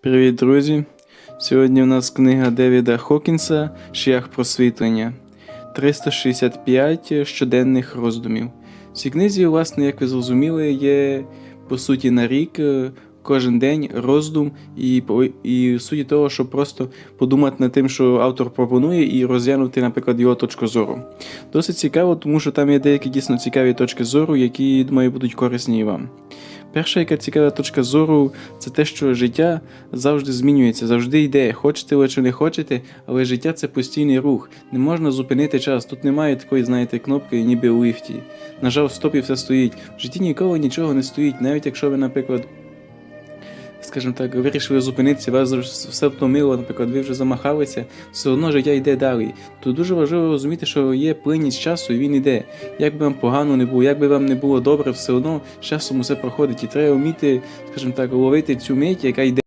Привіт, друзі! Сьогодні у нас книга Девіда Хокінса Шлях просвітлення 365 щоденних роздумів. В цій книзі, власне, як ви зрозуміли, є по суті на рік е, кожен день роздум і, і суті того, щоб просто подумати над тим, що автор пропонує, і розглянути, наприклад, його точку зору. Досить цікаво, тому що там є деякі дійсно цікаві точки зору, які, думаю, будуть корисні і вам. Перша, яка цікава точка зору, це те, що життя завжди змінюється, завжди йде. Хочете ви чи не хочете, але життя це постійний рух. Не можна зупинити час. Тут немає такої, знаєте, кнопки, ніби у ліфті. жаль, в стопі все стоїть. В житті ніколи нічого не стоїть, навіть якщо ви, наприклад. Скажімо так, вирішили зупинитися, вас все втомило, наприклад, ви вже замахалися, все одно життя йде далі. То дуже важливо розуміти, що є плинність часу, і він йде. Як би вам погано не було, як би вам не було добре, все одно з часом усе проходить. І треба вміти, скажімо так, ловити цю мить, яка йде.